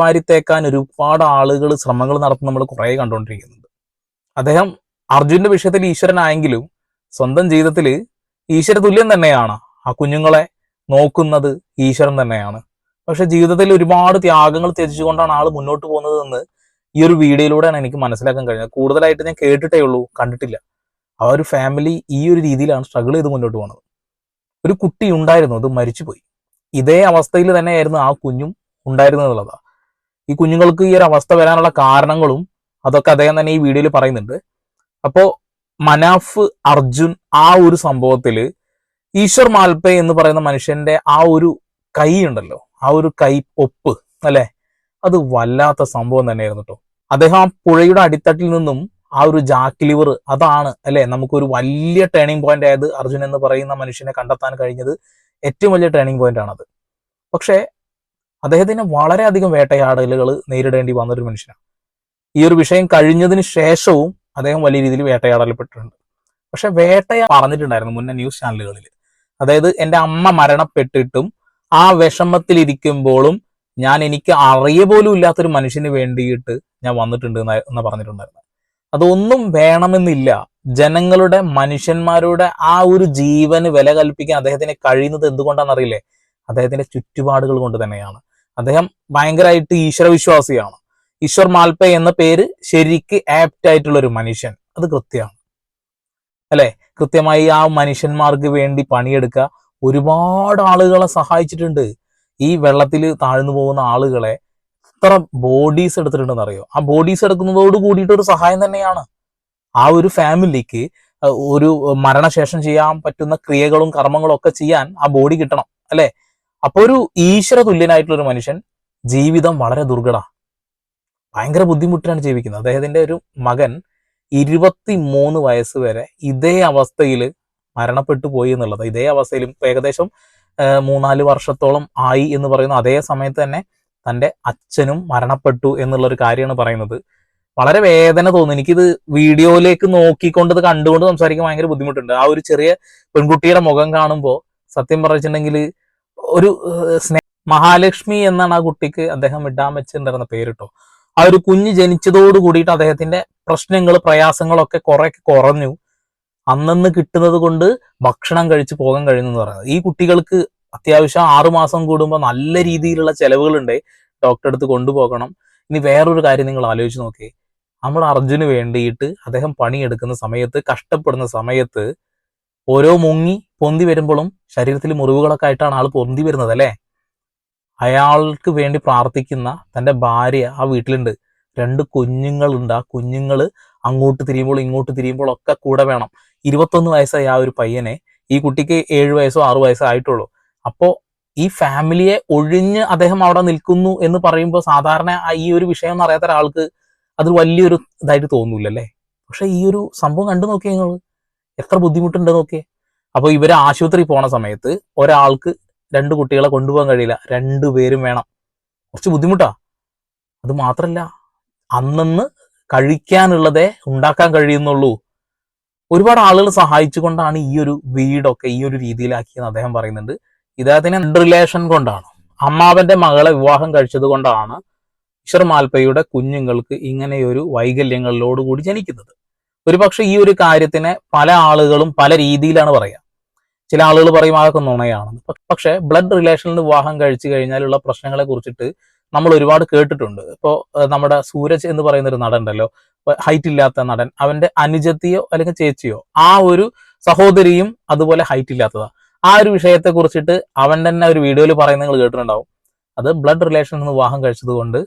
വാരിത്തേക്കാൻ ഒരുപാട് ആളുകൾ ശ്രമങ്ങൾ നടത്തുന്ന നമ്മൾ കുറേ കണ്ടുകൊണ്ടിരിക്കുന്നുണ്ട് അദ്ദേഹം അർജുന്റെ വിഷയത്തിൽ ഈശ്വരനായെങ്കിലും സ്വന്തം ജീവിതത്തിൽ ഈശ്വര തുല്യം തന്നെയാണ്. ആ കുഞ്ഞുങ്ങളെ നോക്കുന്നത് ഈശ്വരൻ തന്നെയാണ്. പക്ഷെ ജീവിതത്തിൽ ഒരുപാട് ത്യാഗങ്ങൾ ത്യജിച്ചുകൊണ്ടാണ് ആൾ മുന്നോട്ട് പോകുന്നതെന്ന് ഈ ഒരു വീഡിയോയിലൂടെയാണ് എനിക്ക് മനസ്സിലാക്കാൻ കഴിഞ്ഞത്. കൂടുതലായിട്ട് ഞാൻ കേട്ടിട്ടേ ഉള്ളൂ കണ്ടിട്ടില്ല. ആ ഒരു ഫാമിലി ഈ ഒരു രീതിയിലാണ് സ്ട്രഗിൾ ചെയ്ത് മുന്നോട്ട് പോകുന്നത് ഒരു കുട്ടി ഉണ്ടായിരുന്നു അത് മരിച്ചുപോയി. ഇതേ അവസ്ഥയിൽ തന്നെയായിരുന്നു ആ കുഞ്ഞും ഉണ്ടായിരുന്നത് ഈ കുഞ്ഞുങ്ങൾക്ക് ഈ ഒരു അവസ്ഥ വരാനുള്ള കാരണങ്ങളും അതൊക്കെ അദ്ദേഹം തന്നെ ഈ വീഡിയോയിൽ പറയുന്നുണ്ട്. അപ്പോ മനാഫ് അർജുൻ ആ ഒരു സംഭവത്തിൽ ഈശ്വർ മാൽപേ എന്ന് പറയുന്ന മനുഷ്യന്റെ ആ ഒരു കൈ ഉണ്ടല്ലോ ആ ഒരു കൈ ഒപ്പ് അല്ലെ? അത് വല്ലാത്ത സംഭവം തന്നെയായിരുന്നു കേട്ടോ അദ്ദേഹം ആ പുഴയുടെ അടിത്തട്ടിൽ നിന്നും ആ ഒരു ജാക്ക് ലിവർ അതാണ് അല്ലെ? നമുക്കൊരു വലിയ ടേണിംഗ് പോയിന്റ് ആയത് അർജുൻ എന്ന് പറയുന്ന മനുഷ്യനെ കണ്ടെത്താൻ കഴിഞ്ഞത് ഏറ്റവും വലിയ ടേണിംഗ് പോയിന്റ് ആണത്. പക്ഷേ അദ്ദേഹത്തിന് വളരെയധികം വേട്ടയാടലുകൾ നേരിടേണ്ടി വന്നൊരു മനുഷ്യനാണ്. ഈ ഒരു വിഷയം കഴിഞ്ഞതിന് ശേഷവും അദ്ദേഹം വലിയ രീതിയിൽ വേട്ടയാടലപ്പെട്ടിട്ടുണ്ട് പക്ഷെ വേട്ടയ പറഞ്ഞിട്ടുണ്ടായിരുന്നു മുന്നേ ന്യൂസ് ചാനലുകളിൽ അതായത് എന്റെ അമ്മ മരണപ്പെട്ടിട്ടും ആ വിഷമത്തിലിരിക്കുമ്പോഴും ഞാൻ എനിക്ക് അറിയ പോലും ഇല്ലാത്തൊരു മനുഷ്യന് വേണ്ടിയിട്ട് ഞാൻ വന്നിട്ടുണ്ട് എന്ന് പറഞ്ഞിട്ടുണ്ടായിരുന്നു. അതൊന്നും വേണമെന്നില്ല. ജനങ്ങളുടെ മനുഷ്യന്മാരുടെ ആ ഒരു ജീവന് വില കൽപ്പിക്കാൻ അദ്ദേഹത്തിന് കഴിയുന്നത് എന്തുകൊണ്ടാണെന്നറിയില്ലേ? അദ്ദേഹത്തിന്റെ ചുറ്റുപാടുകൾ കൊണ്ട് തന്നെയാണ്. അദ്ദേഹം ഭയങ്കരമായിട്ട് ഈശ്വര വിശ്വാസിയാണ്. ഈശ്വർ മാൽപേ എന്ന പേര് ശരിക്ക് ആപ്റ്റ് ആയിട്ടുള്ള ഒരു മനുഷ്യൻ. അത് കൃത്യമാണ്. അല്ലെ? കൃത്യമായി ആ മനുഷ്യന്മാർക്ക് വേണ്ടി പണിയെടുക്കുക. ഒരുപാട് ആളുകളെ സഹായിച്ചിട്ടുണ്ട്. ഈ വെള്ളത്തിൽ താഴ്ന്നു പോകുന്ന ആളുകളെ എത്ര ബോഡീസ് എടുത്തിട്ടുണ്ടെന്ന് അറിയോ? ആ ബോഡീസ് എടുക്കുന്നതോട് കൂടിയിട്ട് ഒരു സഹായം തന്നെയാണ്. ആ ഒരു ഫാമിലിക്ക് ഒരു മരണശേഷം ചെയ്യാൻ പറ്റുന്ന ക്രിയകളും കർമ്മങ്ങളും ഒക്കെ ചെയ്യാൻ ആ ബോഡി കിട്ടണം. അല്ലെ? അപ്പൊ ഒരു ഈശ്വര തുല്യനായിട്ടുള്ള ഒരു മനുഷ്യൻ ജീവിതം വളരെ ദുർഘട. ഭയങ്കര ബുദ്ധിമുട്ടിലാണ് ജീവിക്കുന്നത്. അദ്ദേഹത്തിന്റെ ഒരു മകൻ ഇരുപത്തി മൂന്ന് വയസ്സ് വരെ ഇതേ അവസ്ഥയിൽ മരണപ്പെട്ടു പോയി എന്നുള്ളത്. ഇതേ അവസ്ഥയിലും ഏകദേശം മൂന്നാൽ വർഷത്തോളം ആയി എന്ന് പറയുന്ന അതേ സമയത്ത് തന്നെ തന്റെ അച്ഛനും മരണപ്പെട്ടു എന്നുള്ള ഒരു കാര്യമാണ് പറയുന്നത്. വളരെ വേദന തോന്നുന്നു. എനിക്കിത് വീഡിയോയിലേക്ക് നോക്കിക്കൊണ്ട് ഇത് കണ്ടുകൊണ്ട് സംസാരിക്കാൻ ഭയങ്കര ബുദ്ധിമുട്ടുണ്ട്. ആ ഒരു ചെറിയ പെൺകുട്ടിയുടെ മുഖം കാണുമ്പോൾ സത്യം പറഞ്ഞിട്ടുണ്ടെങ്കിൽ ഒരു സ്നേഹ സ്നേ മഹാലക്ഷ്മി എന്നാണ് ആ കുട്ടിക്ക് അദ്ദേഹം ഇടാൻ വെച്ചിട്ടുണ്ടായിരുന്ന പേരിട്ടോ. ആ ഒരു കുഞ്ഞ് ജനിച്ചതോട് കൂടിയിട്ട് അദ്ദേഹത്തിന്റെ പ്രശ്നങ്ങൾ പ്രയാസങ്ങളൊക്കെ കുറെ കുറഞ്ഞു. അന്നന്ന് കിട്ടുന്നത് കൊണ്ട് ഭക്ഷണം കഴിച്ച് പോകാൻ കഴിയുന്നു എന്ന് പറയുന്നത്. ഈ കുട്ടികൾക്ക് അത്യാവശ്യം ആറുമാസം കൂടുമ്പോൾ നല്ല രീതിയിലുള്ള ചെലവുകളുണ്ട്. ഡോക്ടറെ അടുത്ത് കൊണ്ടുപോകണം. ഇനി വേറൊരു കാര്യം നിങ്ങൾ ആലോചിച്ച് നോക്കിയേ. നമ്മൾ അർജുന് വേണ്ടിയിട്ട് അദ്ദേഹം പണിയെടുക്കുന്ന സമയത്ത് കഷ്ടപ്പെടുന്ന സമയത്ത് ഓരോ മുങ്ങി പൊന്തി വരുമ്പോഴും ശരീരത്തിൽ മുറിവുകളൊക്കെ ആയിട്ടാണ് ആൾ പൊന്തി വരുന്നത് അല്ലേ? അയാൾക്ക് വേണ്ടി പ്രാർത്ഥിക്കുന്ന തന്റെ ഭാര്യ ആ വീട്ടിലുണ്ട്. രണ്ട് കുഞ്ഞുങ്ങളുണ്ട്. ആ കുഞ്ഞുങ്ങൾ അങ്ങോട്ട് തിരിയുമ്പോൾ ഇങ്ങോട്ട് തിരിയുമ്പോൾ ഒക്കെ കൂടെ വേണം. ഇരുപത്തൊന്ന് വയസ്സായി ആ ഒരു പയ്യനെ ഈ കുട്ടിക്ക് ഏഴ് വയസ്സോ ആറു വയസ്സോ ആയിട്ടുള്ളൂ. അപ്പോൾ ഈ ഫാമിലിയെ ഒഴിഞ്ഞ് അദ്ദേഹം അവിടെ നിൽക്കുന്നു എന്ന് പറയുമ്പോൾ സാധാരണ ഈ ഒരു വിഷയം അറിയാത്ത ഒരാൾക്ക് അത് വലിയൊരു ഇതായിട്ട് തോന്നൂലല്ലേ? പക്ഷെ ഈ ഒരു സംഭവം കണ്ടു നോക്കിയേ നിങ്ങൾ. എത്ര ബുദ്ധിമുട്ടുണ്ട് നോക്കിയേ. അപ്പൊ ഇവർ ആശുപത്രി പോണ സമയത്ത് ഒരാൾക്ക് രണ്ട് കുട്ടികളെ കൊണ്ടുപോകാൻ കഴിയില്ല. രണ്ടു പേരും വേണം. കുറച്ച് ബുദ്ധിമുട്ടാ. അത് മാത്രല്ല അന്നന്ന് കഴിക്കാനുള്ളതേ ഉണ്ടാക്കാൻ കഴിയുന്നുള്ളൂ. ഒരുപാട് ആളുകൾ സഹായിച്ചുകൊണ്ടാണ് ഈ ഒരു വീടൊക്കെ ഈ ഒരു രീതിയിലാക്കിയെന്ന് അദ്ദേഹം പറയുന്നുണ്ട്. ഇദ്ദേഹത്തിന് റിലേഷൻ കൊണ്ടാണ്. അമ്മാവന്റെ മകളെ വിവാഹം കഴിച്ചത് കൊണ്ടാണ് ഈശ്വർ മാൽപ്പയുടെ കുഞ്ഞുങ്ങൾക്ക് ഇങ്ങനെയൊരു വൈകല്യങ്ങളിലോടുകൂടി ജനിക്കുന്നത്. ഒരുപക്ഷെ ഈ ഒരു കാര്യത്തിനെ പല ആളുകളും പല രീതിയിലാണ് പറയുക ചില ആളുകൾ പറയും അതൊക്കെ നുണയാണെന്ന് പക്ഷെ ബ്ലഡ് റിലേഷനിൽ വിവാഹം കഴിച്ചു കഴിഞ്ഞാലുള്ള പ്രശ്നങ്ങളെ കുറിച്ചിട്ട് നമ്മൾ ഒരുപാട് കേട്ടിട്ടുണ്ട്. ഇപ്പോൾ നമ്മുടെ സൂരജ് എന്ന് പറയുന്ന ഒരു നടൻ ഉണ്ടല്ലോ. ഹൈറ്റ് ഇല്ലാത്ത നടൻ. അവന്റെ അനുജത്തിയോ അല്ലെങ്കിൽ ചേച്ചിയോ ആ ഒരു സഹോദരിയും അതുപോലെ ഹൈറ്റ് ഇല്ലാത്തതാ. ആ ഒരു വിഷയത്തെ കുറിച്ചിട്ട് അവൻ തന്നെ ഒരു വീഡിയോയിൽ പറയുന്നത് നിങ്ങൾ കേട്ടിട്ടുണ്ടാവും. അത് ബ്ലഡ് റിലേഷൻ നിന്ന് വിവാഹം കഴിച്ചത് കൊണ്ട്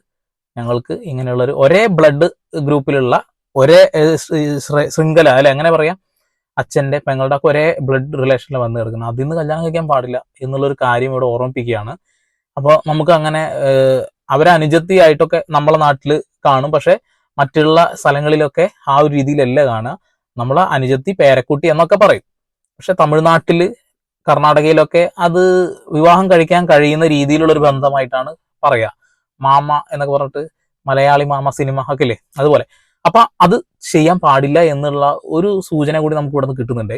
ഞങ്ങൾക്ക് ഇങ്ങനെയുള്ള ഒരു ഒരേ ബ്ലഡ് ഗ്രൂപ്പിലുള്ള ഒരേ ശൃംഖല അല്ലെ അങ്ങനെ പറയാം? അച്ഛന്റെ പെങ്ങളുടെ ഒക്കെ ഒരേ ബ്ലഡ് റിലേഷനിൽ വന്ന് കിടക്കുന്നത്. അതിൽ നിന്ന് കല്യാണം കഴിക്കാൻ പാടില്ല എന്നുള്ളൊരു കാര്യം ഇവിടെ ഓർമ്മിപ്പിക്കുകയാണ്. അപ്പോൾ നമുക്ക് അങ്ങനെ അവരെ അനുജത്തിയായിട്ടൊക്കെ നമ്മളെ നാട്ടിൽ കാണും. പക്ഷെ മറ്റുള്ള സ്ഥലങ്ങളിലൊക്കെ ആ ഒരു രീതിയിലല്ല കാണുക. നമ്മളെ അനുജത്തി പേരക്കുട്ടി എന്നൊക്കെ പറയും. പക്ഷെ തമിഴ്നാട്ടിൽ കർണാടകയിലൊക്കെ അത് വിവാഹം കഴിക്കാൻ കഴിയുന്ന രീതിയിലുള്ള ഒരു ബന്ധമായിട്ടാണ് പറയുക. മാമ എന്നൊക്കെ പറഞ്ഞിട്ട് മലയാളി മാമ സിനിമ ഒക്കെ ഇല്ലേ? അതുപോലെ. അപ്പൊ അത് ചെയ്യാൻ പാടില്ല എന്നുള്ള ഒരു സൂചന കൂടി നമുക്ക് ഇവിടെ നിന്ന് കിട്ടുന്നുണ്ട്.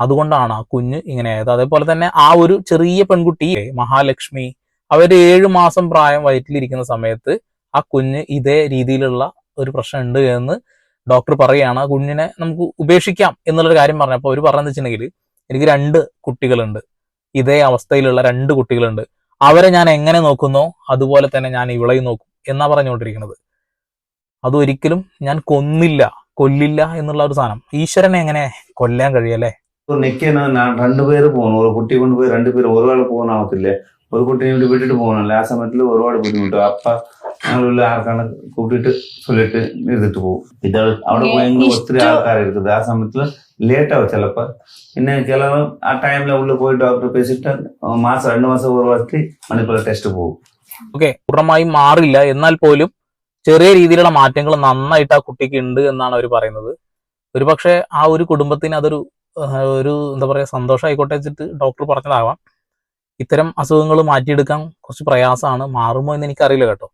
അതുകൊണ്ടാണ് ആ കുഞ്ഞ് ഇങ്ങനെ ആയത്. അതേപോലെ തന്നെ ആ ഒരു ചെറിയ പെൺകുട്ടി മഹാലക്ഷ്മി അവർ ഏഴ് മാസം പ്രായം വയറ്റിലിരിക്കുന്ന സമയത്ത് ആ കുഞ്ഞ് ഇതേ രീതിയിലുള്ള ഒരു പ്രശ്നം ഉണ്ട് എന്ന് ഡോക്ടർ പറയുകയാണ്. ആ കുഞ്ഞിനെ നമുക്ക് ഉപേക്ഷിക്കാം എന്നുള്ളൊരു കാര്യം പറഞ്ഞു. പറഞ്ഞപ്പോൾ അവർ പറഞ്ഞെന്ന് വെച്ചിട്ടുണ്ടെങ്കിൽ എനിക്ക് രണ്ട് കുട്ടികളുണ്ട്. ഇതേ അവസ്ഥയിലുള്ള രണ്ട് കുട്ടികളുണ്ട്. അവരെ ഞാൻ എങ്ങനെ നോക്കുന്നോ അതുപോലെ തന്നെ ഞാൻ ഇവളെയും നോക്കും എന്നാ പറഞ്ഞുകൊണ്ടിരിക്കുന്നത്. അതൊരിക്കലും ഞാൻ കൊന്നില്ല കൊല്ലില്ല എന്നുള്ള ഒരു സാധനം ഈശ്വരനെ എങ്ങനെ കൊല്ലാൻ കഴിയല്ലേ നിൽക്കുന്ന രണ്ടു പേര് പോകണം ഒരു കുട്ടി കൊണ്ടുപോയി രണ്ടുപേര് ഒരുപാട് പോകാനാവത്തില്ലേ ഒരു കുട്ടീനെ ഇവിടെ വിട്ടിട്ട് പോകണമല്ലോ ആ സമയത്തിൽ ഒരുപാട് ബുദ്ധിമുട്ട് അപ്പ ഞങ്ങളുള്ള ആൾക്കാണ് കൂട്ടിയിട്ട് ചൊല്ലിട്ട് ഇരുന്നിട്ട് പോകും ഇത് അവിടെ ഏ, ഭയങ്കര ഒത്തിരി ഇഷ്ടം- ആൾക്കാർ இருக்குது ആ സമയത്തിൽ ലേറ്റ് ആവും ചിലപ്പോ പിന്നെ ചിലവ് ആ ടൈമിൽ ഉള്ളിൽ പോയി ഡോക്ടർ പേശിട്ട് മാസം രണ്ട് മാസം ഒരു വർഷത്തിൽ മണിപ്പൂർ ടെസ്റ്റ് പോകും ഓക്കെ പൂർണ്ണമായും മാറില്ല എന്നാൽ പോലും ചെറിയ രീതിയിലുള്ള മാറ്റങ്ങൾ നന്നായിട്ട് ആ കുട്ടിക്ക് ഉണ്ട് എന്നാണ് അവർ പറയുന്നത്. ഒരുപക്ഷെ ആ ഒരു കുടുംബത്തിന് അതൊരു ഒരു എന്താ പറയുക സന്തോഷം ആയിക്കോട്ടെ വെച്ചിട്ട് ഡോക്ടർ പറഞ്ഞതാവാം. ഇത്തരം അസുഖങ്ങൾ മാറ്റിയെടുക്കാൻ കുറച്ച് പ്രയാസമാണ്. മാറുമോ എന്ന് എനിക്കറിയില്ല കേട്ടോ.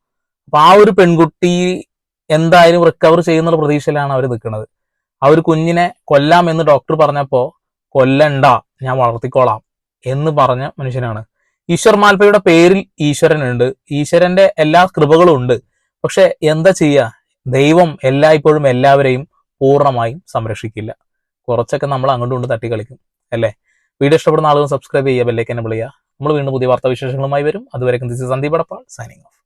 അപ്പൊ ആ ഒരു പെൺകുട്ടി എന്തായാലും റിക്കവർ ചെയ്യുന്ന പ്രതീക്ഷയിലാണ് അവർ നിൽക്കുന്നത്. ആ ഒരു കുഞ്ഞിനെ കൊല്ലാം എന്ന് ഡോക്ടർ പറഞ്ഞപ്പോ കൊല്ലണ്ട ഞാൻ വളർത്തിക്കോളാം എന്ന് പറഞ്ഞ മനുഷ്യനാണ്. ഈശ്വർ മാൽപ്പയുടെ പേരിൽ ഈശ്വരനുണ്ട്. ഈശ്വരന്റെ എല്ലാ കൃപകളും ഉണ്ട്. പക്ഷെ എന്താ ചെയ്യുക ദൈവം എല്ലായ്പ്പോഴും എല്ലാവരെയും പൂർണമായും സംരക്ഷിക്കില്ല. കുറച്ചൊക്കെ നമ്മൾ അങ്ങോട്ടും കൊണ്ട് തട്ടി കളിക്കും അല്ലേ? വീഡിയോ ഇഷ്ടപ്പെടുന്ന ആളുകൾ സബ്സ്ക്രൈബ് ചെയ്യുക ബെല്ലേക്ക് എന്നെ നമ്മൾ വീണ്ടും പുതിയ വാർത്താ വിശേഷങ്ങളുമായി വരും അതുവരെ സന്ദീപ് അടപ്പാൾ സൈനിങ് ഓഫ്